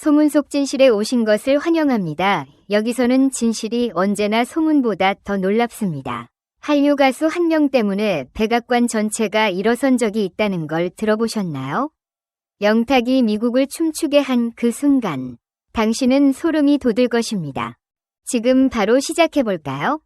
소문 속 진실에 오신 것을 환영합니다. 여기서는 진실이 언제나 소문보다 더 놀랍습니다. 한류 가수 한 명 때문에 백악관 전체가 일어선 적이 있다는 걸 들어보셨나요? 영탁이 미국을 춤추게 한 그 순간, 당신은 소름이 돋을 것입니다. 지금 바로 시작해볼까요?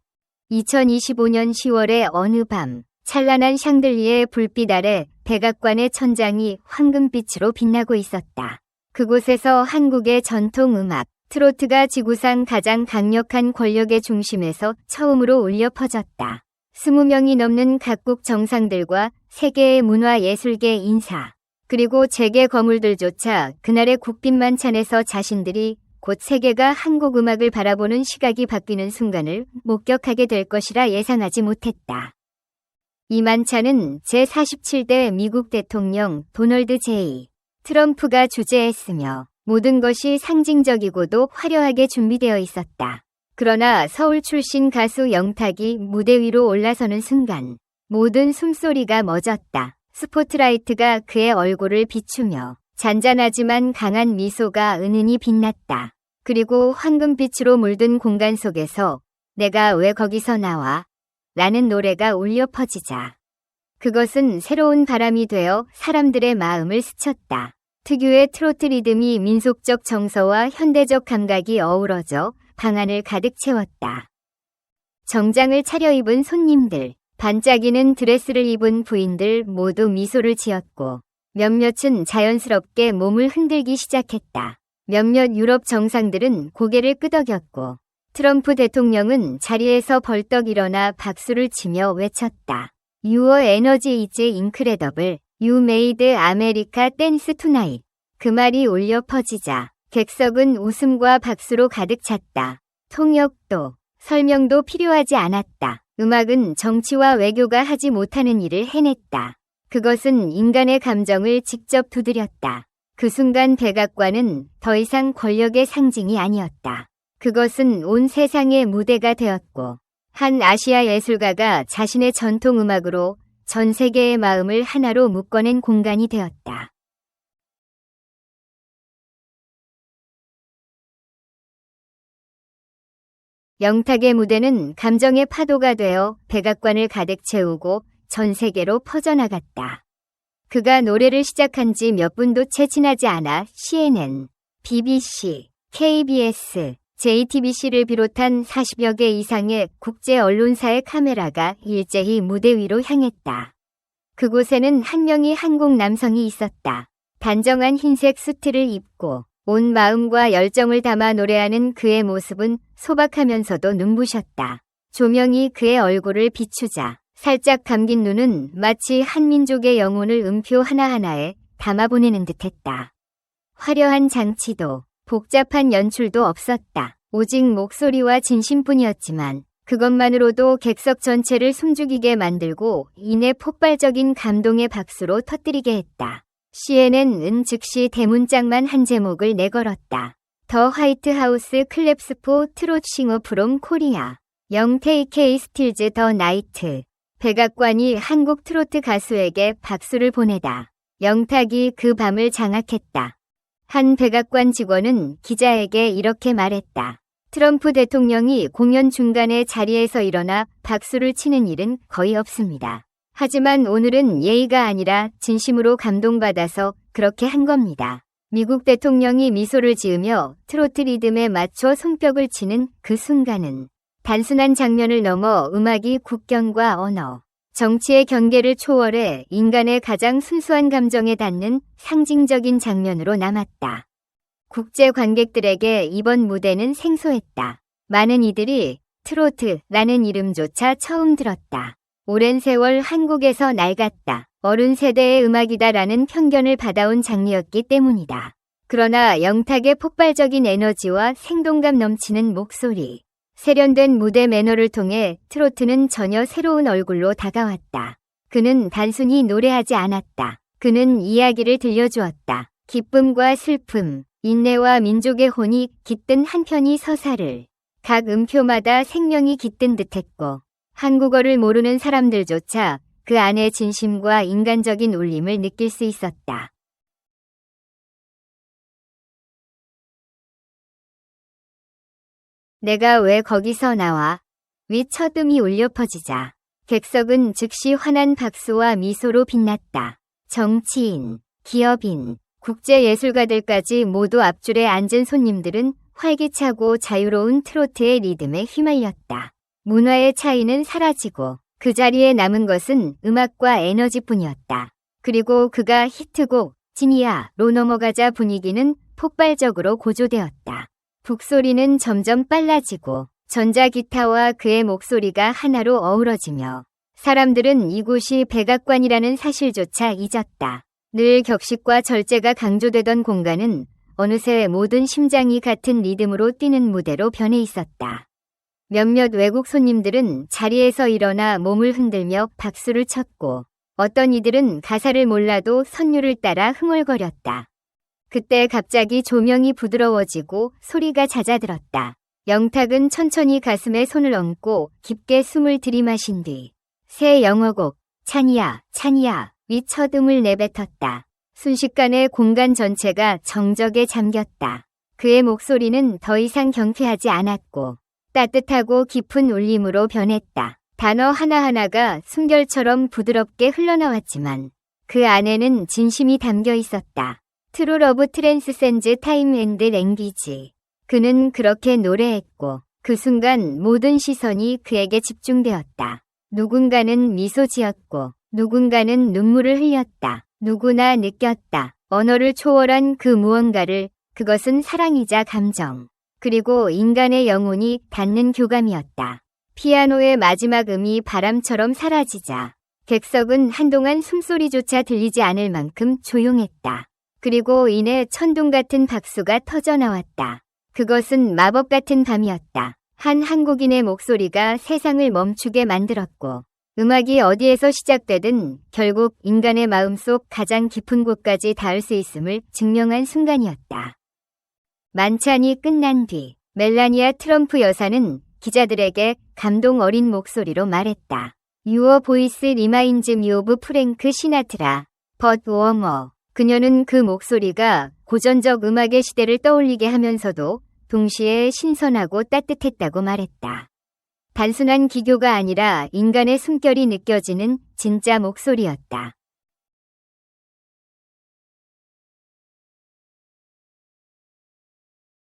2025년 10월의 어느 밤, 찬란한 샹들리의 불빛 아래 백악관의 천장이 황금빛으로 빛나고 있었다. 그곳에서 한국의 전통 음악, 트로트가 지구상 가장 강력한 권력의 중심에서 처음으로 울려 퍼졌다. 20명이 넘는 각국 정상들과 세계의 문화 예술계 인사, 그리고 재계 거물들조차 그날의 국빈만 찬에서 자신들이 곧 세계가 한국 음악을 바라보는 시각이 바뀌는 순간을 목격하게 될 것이라 예상하지 못했다. 이 만찬은 제47대 미국 대통령 도널드 제이 트럼프가 주재했으며 모든 것이 상징적이고도 화려하게 준비되어 있었다. 그러나 서울 출신 가수 영탁이 무대 위로 올라서는 순간 모든 숨소리가 멎었다. 스포트라이트가 그의 얼굴을 비추며 잔잔하지만 강한 미소가 은은히 빛났다. 그리고 황금빛으로 물든 공간 속에서 내가 왜 거기서 나와? 라는 노래가 울려 퍼지자. 그것은 새로운 바람이 되어 사람들의 마음을 스쳤다. 특유의 트로트 리듬이 민속적 정서와 현대적 감각이 어우러져 방안을 가득 채웠다. 정장을 차려입은 손님들, 반짝이는 드레스를 입은 부인들 모두 미소를 지었고 몇몇은 자연스럽게 몸을 흔들기 시작했다. 몇몇 유럽 정상들은 고개를 끄덕였고 트럼프 대통령은 자리에서 벌떡 일어나 박수를 치며 외쳤다. Your energy is incredible. You. 그 말이 울려 퍼지자 객석은 웃음과 박수로 가득 찼다. 통역도 설명도 필요하지 않았다. 음악은 정치와 외교가 하지 못하는 일을 해냈다. 그것은 인간의 감정을 직접 두드렸다. 그 순간 백악관은 더 이상 권력의 상징이 아니었다. 그것은 온 세상의 무대가 되었고, 한 아시아 예술가가 자신의 전통 음악으로 전 세계의 마음을 하나로 묶어낸 공간이 되었다. 영탁의 무대는 감정의 파도가 되어 백악관을 가득 채우고 전 세계로 퍼져나갔다. 그가 노래를 시작한 지 몇 분도 채 지나지 않아 CNN, BBC, KBS, JTBC를 비롯한 40여 개 이상의 국제 언론사의 카메라가 일제히 무대 위로 향했다. 그곳에는 한 명의 한국 남성이 있었다. 단정한 흰색 수트를 입고 온 마음과 열정을 담아 노래하는 그의 모습은 소박하면서도 눈부셨다. 조명이 그의 얼굴을 비추자 살짝 감긴 눈은 마치 한 민족의 영혼을 음표 하나하나에 담아보내는 듯했다. 화려한 장치도 복잡한 연출도 없었다. 오직 목소리와 진심뿐이었지만 그것만으로도 객석 전체를 숨죽이게 만들고 이내 폭발적인 감동의 박수로 터뜨리게 했다. CNN은 즉시 대문짝만 한 제목을 내걸었다. 더 화이트 하우스 클랩스포 트롯싱어 프롬 코리아. 영테이 케이 스틸즈 더 나이트. 백악관이 한국 트로트 가수에게 박수를 보내다. 영탁이 그 밤을 장악했다. 한 백악관 직원은 기자에게 이렇게 말했다. 트럼프 대통령이 공연 중간에 자리에서 일어나 박수를 치는 일은 거의 없습니다. 하지만 오늘은 예의가 아니라 진심으로 감동받아서 그렇게 한 겁니다. 미국 대통령이 미소를 지으며 트로트 리듬에 맞춰 손뼉을 치는 그 순간은 단순한 장면을 넘어 음악이 국경과 언어, 정치의 경계를 초월해 인간의 가장 순수한 감정에 닿는 상징적인 장면으로 남았다. 국제 관객들에게 이번 무대는 생소했다. 많은 이들이 트로트라는 이름조차 처음 들었다. 오랜 세월 한국에서 낡았다. 어른 세대의 음악이다라는 편견을 받아온 장르였기 때문이다. 그러나 영탁의 폭발적인 에너지와 생동감 넘치는 목소리, 세련된 무대 매너를 통해 트로트는 전혀 새로운 얼굴로 다가왔다. 그는 단순히 노래하지 않았다. 그는 이야기를 들려주었다. 기쁨과 슬픔, 인내와 민족의 혼이 깃든 한 편의 서사를 각 음표마다 생명이 깃든 듯했고 한국어를 모르는 사람들조차 그 안의 진심과 인간적인 울림을 느낄 수 있었다. 내가 왜 거기서 나와? 위 첫음이 울려 퍼지자. 객석은 즉시 환한 박수와 미소로 빛났다. 정치인, 기업인, 국제예술가들까지 모두 앞줄에 앉은 손님들은 활기차고 자유로운 트로트의 리듬에 휘말렸다. 문화의 차이는 사라지고 그 자리에 남은 것은 음악과 에너지뿐이었다. 그리고 그가 히트곡 지니아로 넘어가자 분위기는 폭발적으로 고조되었다. 북소리는 점점 빨라지고 전자기타와 그의 목소리가 하나로 어우러지며 사람들은 이곳이 백악관이라는 사실조차 잊었다. 늘 격식과 절제가 강조되던 공간은 어느새 모든 심장이 같은 리듬으로 뛰는 무대로 변해 있었다. 몇몇 외국 손님들은 자리에서 일어나 몸을 흔들며 박수를 쳤고 어떤 이들은 가사를 몰라도 선율을 따라 흥얼거렸다. 그때 갑자기 조명이 부드러워지고 소리가 잦아들었다. 영탁은 천천히 가슴에 손을 얹고 깊게 숨을 들이마신 뒤 새 영어곡 찬이야 찬이야 위 첫음을 내뱉었다. 순식간에 공간 전체가 정적에 잠겼다. 그의 목소리는 더 이상 경쾌하지 않았고 따뜻하고 깊은 울림으로 변했다. 단어 하나하나가 순결처럼 부드럽게 흘러나왔지만 그 안에는 진심이 담겨 있었다. 트루 러브 트랜스센즈 타임 앤드 랭귀지. 그는 그렇게 노래했고 그 순간 모든 시선이 그에게 집중되었다. 누군가는 미소 지었고 누군가는 눈물을 흘렸다. 누구나 느꼈다. 언어를 초월한 그 무언가를 그것은 사랑이자 감정. 그리고 인간의 영혼이 닿는 교감이었다. 피아노의 마지막 음이 바람처럼 사라지자 객석은 한동안 숨소리조차 들리지 않을 만큼 조용했다. 그리고 이내 천둥 같은 박수가 터져 나왔다. 그것은 마법 같은 밤이었다. 한 한국인의 목소리가 세상을 멈추게 만들었고 음악이 어디에서 시작되든 결국 인간의 마음속 가장 깊은 곳까지 닿을 수 있음을 증명한 순간이었다. 만찬이 끝난 뒤 멜라니아 트럼프 여사는 기자들에게 감동 어린 목소리로 말했다. 유어 보이스 리마인즈 미 오브 프랭크 시나트라, 벗 워머. 그녀는 그 목소리가 고전적 음악의 시대를 떠올리게 하면서도 동시에 신선하고 따뜻했다고 말했다. 단순한 기교가 아니라 인간의 숨결이 느껴지는 진짜 목소리였다.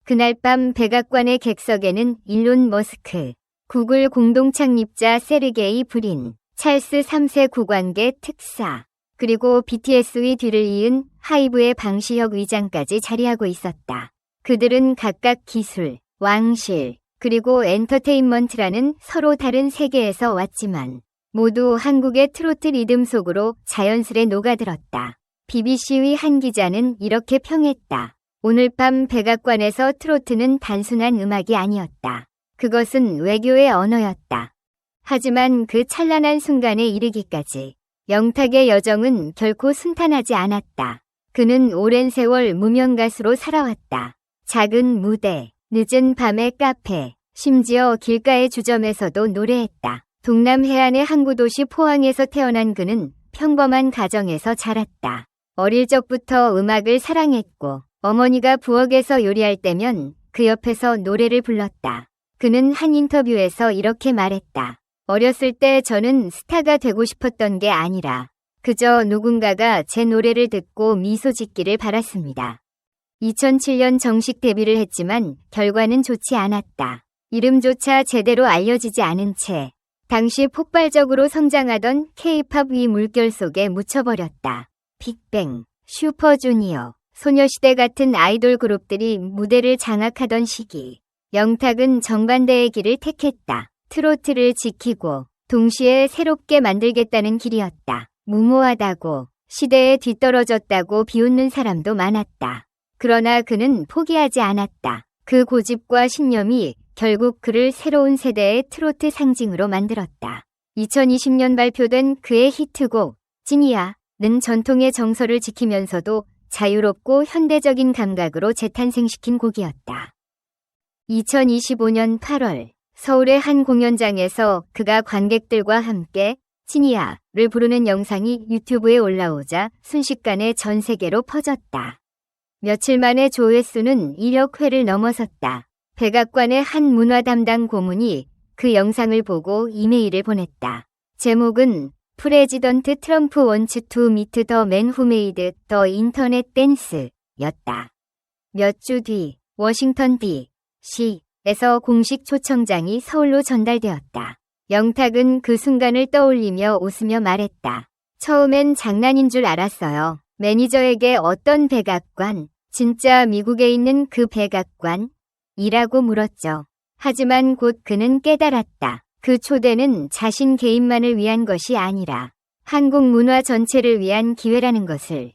그날 밤 백악관의 객석에는 일론 머스크, 구글 공동 창립자 세르게이 브린, 찰스 3세 국왕계 특사, 그리고 BTS의 뒤를 이은 하이브의 방시혁 의장까지 자리하고 있었다. 그들은 각각 기술, 왕실, 그리고 엔터테인먼트라는 서로 다른 세계에서 왔지만 모두 한국의 트로트 리듬 속으로 자연스레 녹아들었다. BBC의 한 기자는 이렇게 평했다. 오늘 밤 백악관에서 트로트는 단순한 음악이 아니었다. 그것은 외교의 언어였다. 하지만 그 찬란한 순간에 이르기까지 영탁의 여정은 결코 순탄하지 않았다. 그는 오랜 세월 무명 가수로 살아왔다. 작은 무대, 늦은 밤의 카페, 심지어 길가의 주점에서도 노래했다. 동남 해안의 항구 도시 포항에서 태어난 그는 평범한 가정에서 자랐다. 어릴 적부터 음악을 사랑했고 어머니가 부엌에서 요리할 때면 그 옆에서 노래를 불렀다. 그는 한 인터뷰에서 이렇게 말했다. 어렸을 때 저는 스타가 되고 싶었던 게 아니라 그저 누군가가 제 노래를 듣고 미소 짓기를 바랐습니다. 2007년 정식 데뷔를 했지만 결과는 좋지 않았다. 이름조차 제대로 알려지지 않은 채 당시 폭발적으로 성장하던 K-팝 위 물결 속에 묻혀버렸다. 빅뱅, 슈퍼주니어, 소녀시대 같은 아이돌 그룹들이 무대를 장악하던 시기. 영탁은 정반대의 길을 택했다. 트로트를 지키고 동시에 새롭게 만들겠다는 길이었다. 무모하다고 시대에 뒤떨어졌다고 비웃는 사람도 많았다. 그러나 그는 포기하지 않았다. 그 고집과 신념이 결국 그를 새로운 세대의 트로트 상징으로 만들었다. 2020년 발표된 그의 히트곡 지니아는 전통의 정서를 지키면서도 자유롭고 현대적인 감각으로 재탄생시킨 곡이었다. 2025년 8월 서울의 한 공연장에서 그가 관객들과 함께 지니아를 부르는 영상이 유튜브에 올라오자 순식간에 전 세계로 퍼졌다. 며칠 만에 조회수는 1억 회를 넘어섰다. 백악관의 한 문화 담당 고문이 그 영상을 보고 이메일을 보냈다. 제목은 프레지던트 트럼프 원츠 투 미트 더 맨 후메이드 더 인터넷 댄스 였다. 몇 주 뒤 워싱턴 D.C. 에서 공식 초청장이 서울로 전달되었다. 영탁은 그 순간을 떠올리며 웃으며 말했다. 처음엔 장난인 줄 알았어요. 매니저에게 어떤 백악관, 진짜 미국에 있는 그 백악관? 이라고 물었죠. 하지만 곧 그는 깨달았다. 그 초대는 자신 개인만을 위한 것이 아니라 한국 문화 전체를 위한 기회라는 것을.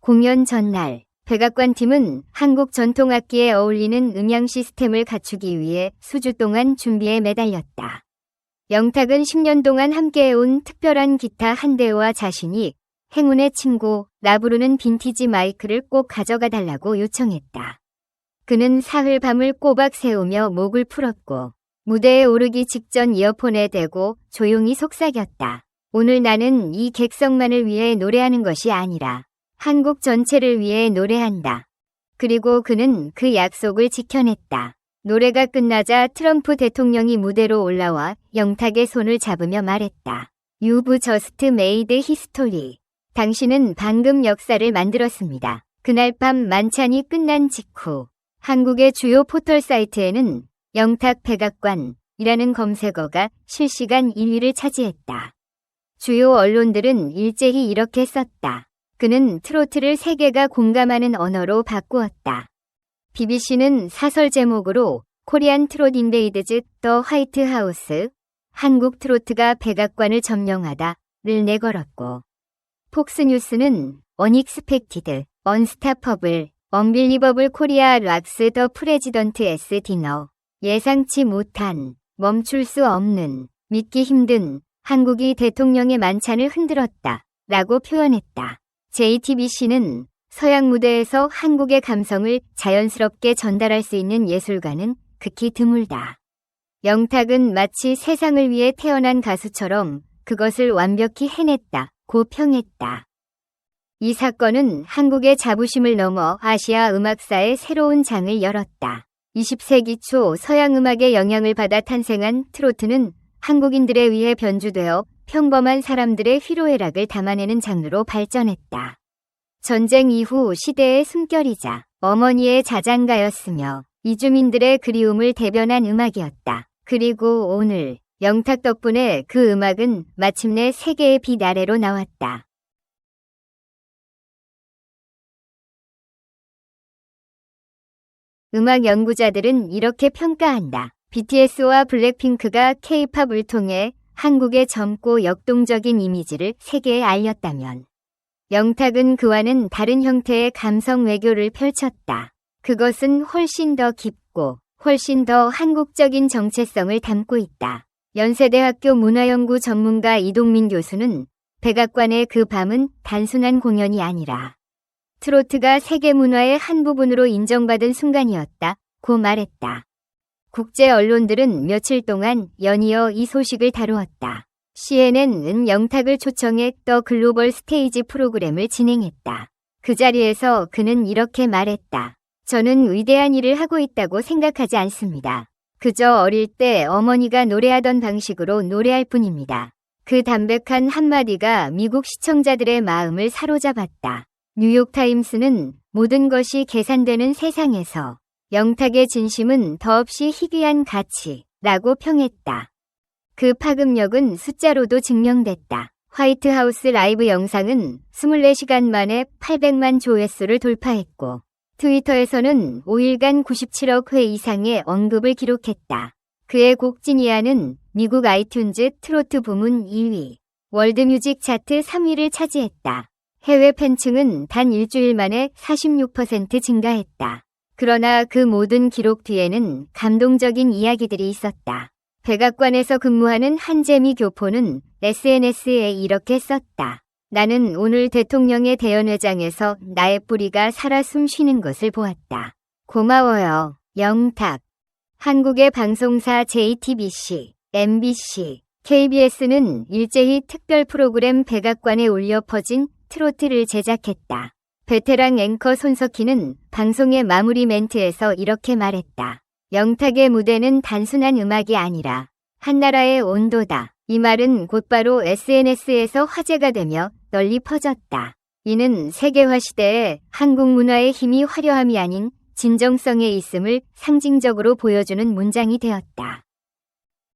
공연 전날, 백악관 팀은 한국 전통악기에 어울리는 음향 시스템을 갖추기 위해 수주 동안 준비에 매달렸다. 영탁은 10년 동안 함께해온 특별한 기타 한 대와 자신이 행운의 친구, 라 부르는 빈티지 마이크를 꼭 가져가 달라고 요청했다. 그는 사흘 밤을 꼬박 세우며 목을 풀었고 무대에 오르기 직전 이어폰에 대고 조용히 속삭였다. 오늘 나는 이 객석만을 위해 노래하는 것이 아니라 한국 전체를 위해 노래한다. 그리고 그는 그 약속을 지켜냈다. 노래가 끝나자 트럼프 대통령이 무대로 올라와 영탁의 손을 잡으며 말했다. You've just made history. 당신은 방금 역사를 만들었습니다. 그날 밤 만찬이 끝난 직후 한국의 주요 포털 사이트에는 영탁 백악관이라는 검색어가 실시간 1위를 차지했다. 주요 언론들은 일제히 이렇게 썼다. 그는 트로트를 세계가 공감하는 언어로 바꾸었다. BBC는 사설 제목으로 코리안 트롯 인베이드즈 더 화이트 하우스 한국 트로트가 백악관을 점령하다를 내걸었고 폭스뉴스는 언익스펙티드, 언스타퍼블, 언빌리버블 코리아 락스 더 프레지던트 S 디너 예상치 못한, 멈출 수 없는, 믿기 힘든 한국이 대통령의 만찬을 흔들었다 라고 표현했다. JTBC는 서양 무대에서 한국의 감성을 자연스럽게 전달할 수 있는 예술가는 극히 드물다. 영탁은 마치 세상을 위해 태어난 가수처럼 그것을 완벽히 해냈다. 고 평했다. 이 사건은 한국의 자부심을 넘어 아시아 음악사의 새로운 장을 열었다. 20세기 초 서양 음악의 영향을 받아 탄생한 트로트는 한국인들에 의해 변주되어 평범한 사람들의 희로애락을 담아내는 장르로 발전했다. 전쟁 이후 시대의 숨결이자 어머니의 자장가였으며 이주민들의 그리움을 대변한 음악이었다. 그리고 오늘 영탁 덕분에 그 음악은 마침내 세계의 빛 아래로 나왔다. 음악 연구자들은 이렇게 평가한다. BTS와 블랙핑크가 K-팝을 통해 한국의 젊고 역동적인 이미지를 세계에 알렸다면 영탁은 그와는 다른 형태의 감성 외교를 펼쳤다. 그것은 훨씬 더 깊고 훨씬 더 한국적인 정체성을 담고 있다. 연세대학교 문화연구 전문가 이동민 교수는 백악관의 그 밤은 단순한 공연이 아니라 트로트가 세계 문화의 한 부분으로 인정받은 순간이었다. 고 말했다. 국제 언론들은 며칠 동안 연이어 이 소식을 다루었다. CNN은 영탁을 초청해 더 글로벌 스테이지 프로그램을 진행했다. 그 자리에서 그는 이렇게 말했다. 저는 위대한 일을 하고 있다고 생각하지 않습니다. 그저 어릴 때 어머니가 노래하던 방식으로 노래할 뿐입니다. 그 담백한 한마디가 미국 시청자들의 마음을 사로잡았다. 뉴욕타임스는 모든 것이 계산되는 세상에서 영탁의 진심은 더없이 희귀한 가치라고 평했다. 그 파급력은 숫자로도 증명됐다. 화이트하우스 라이브 영상은 24시간 만에 800만 조회수를 돌파했고 트위터에서는 5일간 97억 회 이상의 언급을 기록했다. 그의 곡 지니아는 미국 아이튠즈 트로트 부문 2위, 월드뮤직 차트 3위를 차지했다. 해외 팬층은 단 일주일 만에 46% 증가했다. 그러나 그 모든 기록 뒤에는 감동적인 이야기들이 있었다. 백악관에서 근무하는 한재미 교포는 SNS에 이렇게 썼다. 나는 오늘 대통령의 대연회장에서 나의 뿌리가 살아 숨 쉬는 것을 보았다. 고마워요. 영탁. 한국의 방송사 JTBC, MBC, KBS는 일제히 특별 프로그램 백악관에 울려 퍼진 트로트를 제작했다. 베테랑 앵커 손석희는 방송의 마무리 멘트에서 이렇게 말했다. 영탁의 무대는 단순한 음악이 아니라 한나라의 온도다. 이 말은 곧바로 SNS에서 화제가 되며 널리 퍼졌다. 이는 세계화 시대에 한국 문화의 힘이 화려함이 아닌 진정성에 있음을 상징적으로 보여주는 문장이 되었다.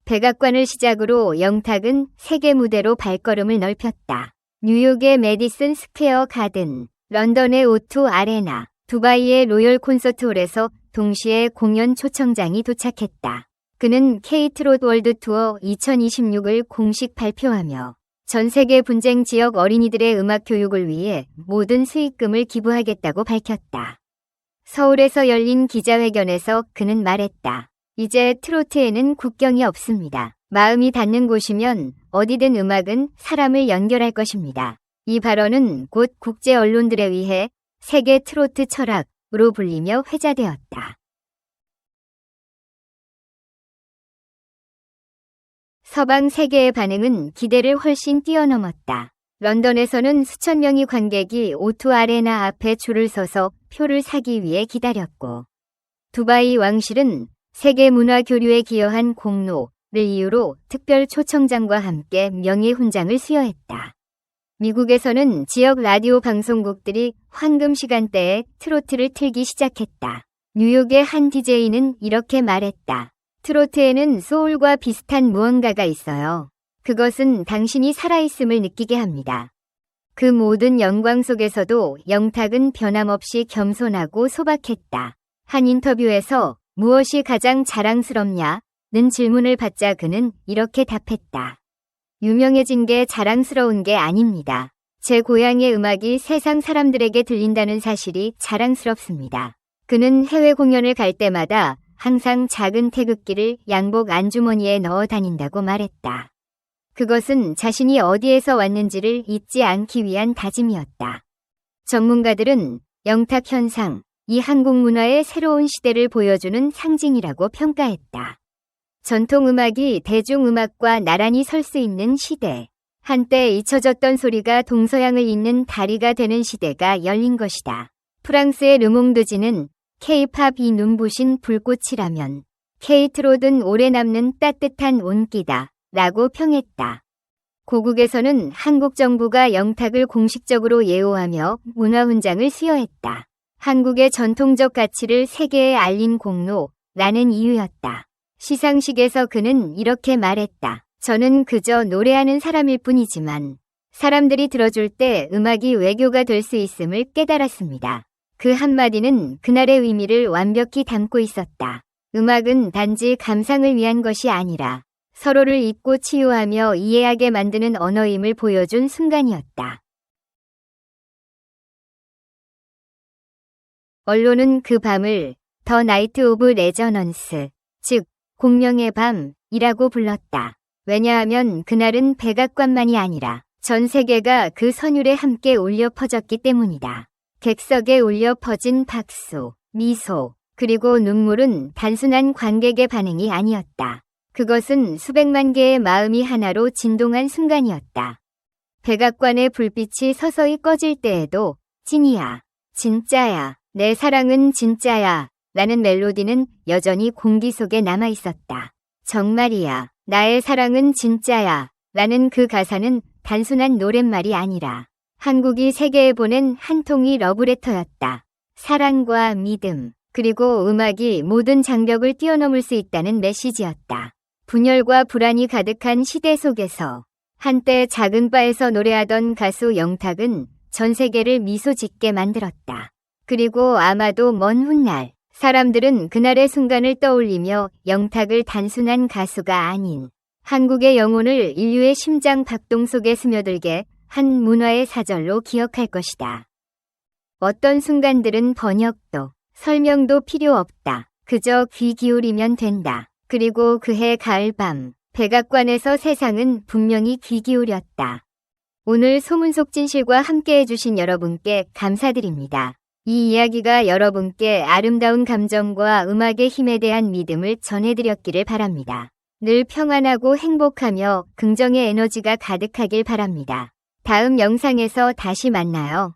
백악관을 시작으로 영탁은 세계 무대로 발걸음을 넓혔다. 뉴욕의 메디슨 스퀘어 가든, 런던의 오투 아레나, 두바이의 로열 콘서트홀에서 동시에 공연 초청장이 도착했다. 그는 케이트롯 월드 투어 2026을 공식 발표하며 전 세계 분쟁 지역 어린이들의 음악 교육을 위해 모든 수익금을 기부하겠다고 밝혔다. 서울에서 열린 기자회견에서 그는 말했다. 이제 트로트에는 국경이 없습니다. 마음이 닿는 곳이면 어디든 음악은 사람을 연결할 것입니다. 이 발언은 곧 국제 언론들에 의해 세계 트로트 철학으로 불리며 회자되었다. 서방 세계의 반응은 기대를 훨씬 뛰어넘었다. 런던에서는 수천 명의 관객이 오투 아레나 앞에 줄을 서서 표를 사기 위해 기다렸고, 두바이 왕실은 세계 문화 교류에 기여한 공로를 이유로 특별 초청장과 함께 명예 훈장을 수여했다. 미국에서는 지역 라디오 방송국들이 황금 시간대에 트로트를 틀기 시작했다. 뉴욕의 한 DJ는 이렇게 말했다. 트로트에는 소울과 비슷한 무언가가 있어요. 그것은 당신이 살아있음을 느끼게 합니다. 그 모든 영광 속에서도 영탁은 변함없이 겸손하고 소박했다. 한 인터뷰에서 무엇이 가장 자랑스럽냐? 는 질문을 받자 그는 이렇게 답했다. 유명해진 게 자랑스러운 게 아닙니다. 제 고향의 음악이 세상 사람들에게 들린다는 사실이 자랑스럽습니다. 그는 해외 공연을 갈 때마다 항상 작은 태극기를 양복 안주머니에 넣어 다닌다고 말했다. 그것은 자신이 어디에서 왔는지를 잊지 않기 위한 다짐이었다. 전문가들은 영탁 현상, 이 한국 문화의 새로운 시대를 보여주는 상징이라고 평가했다. 전통음악이 대중음악과 나란히 설 수 있는 시대. 한때 잊혀졌던 소리가 동서양을 잇는 다리가 되는 시대가 열린 것이다. 프랑스의 르몽드지는 K-팝이 눈부신 불꽃이라면 케이트로든 오래 남는 따뜻한 온기다 라고 평했다. 고국에서는 한국 정부가 영탁을 공식적으로 예우하며 문화훈장을 수여했다. 한국의 전통적 가치를 세계에 알린 공로라는 이유였다. 시상식에서 그는 이렇게 말했다. 저는 그저 노래하는 사람일 뿐이지만 사람들이 들어줄 때 음악이 외교가 될 수 있음을 깨달았습니다. 그 한마디는 그날의 의미를 완벽히 담고 있었다. 음악은 단지 감상을 위한 것이 아니라 서로를 잊고 치유하며 이해하게 만드는 언어임을 보여준 순간이었다. 언론은 그 밤을 더 나이트 오브 레저넌스, 즉 공명의 밤이라고 불렀다. 왜냐하면 그날은 백악관만이 아니라 전 세계가 그 선율에 함께 울려 퍼졌기 때문이다. 객석에 울려 퍼진 박수, 미소, 그리고 눈물은 단순한 관객의 반응이 아니었다. 그것은 수백만 개의 마음이 하나로 진동한 순간이었다. 백악관의 불빛이 서서히 꺼질 때에도 찐이야, 진짜야, 내 사랑은 진짜야 라는 멜로디는 여전히 공기 속에 남아 있었다. 정말이야, 나의 사랑은 진짜야 라는 그 가사는 단순한 노랫말이 아니라 한국이 세계에 보낸 한 통이 러브레터였다. 사랑과 믿음, 그리고 음악이 모든 장벽을 뛰어넘을 수 있다는 메시지였다. 분열과 불안이 가득한 시대 속에서 한때 작은 바에서 노래하던 가수 영탁은 전 세계를 미소 짓게 만들었다. 그리고 아마도 먼 훗날 사람들은 그날의 순간을 떠올리며 영탁을 단순한 가수가 아닌 한국의 영혼을 인류의 심장 박동 속에 스며들게 한 문화의 사절로 기억할 것이다. 어떤 순간들은 번역도, 설명도 필요 없다. 그저 귀 기울이면 된다. 그리고 그해 가을밤, 백악관에서 세상은 분명히 귀 기울였다. 오늘 소문속 진실과 함께 해 주신 여러분께 감사드립니다. 이 이야기가 여러분께 아름다운 감정과 음악의 힘에 대한 믿음을 전해드렸기를 바랍니다. 늘 평안하고 행복하며 긍정의 에너지가 가득하길 바랍니다. 다음 영상에서 다시 만나요.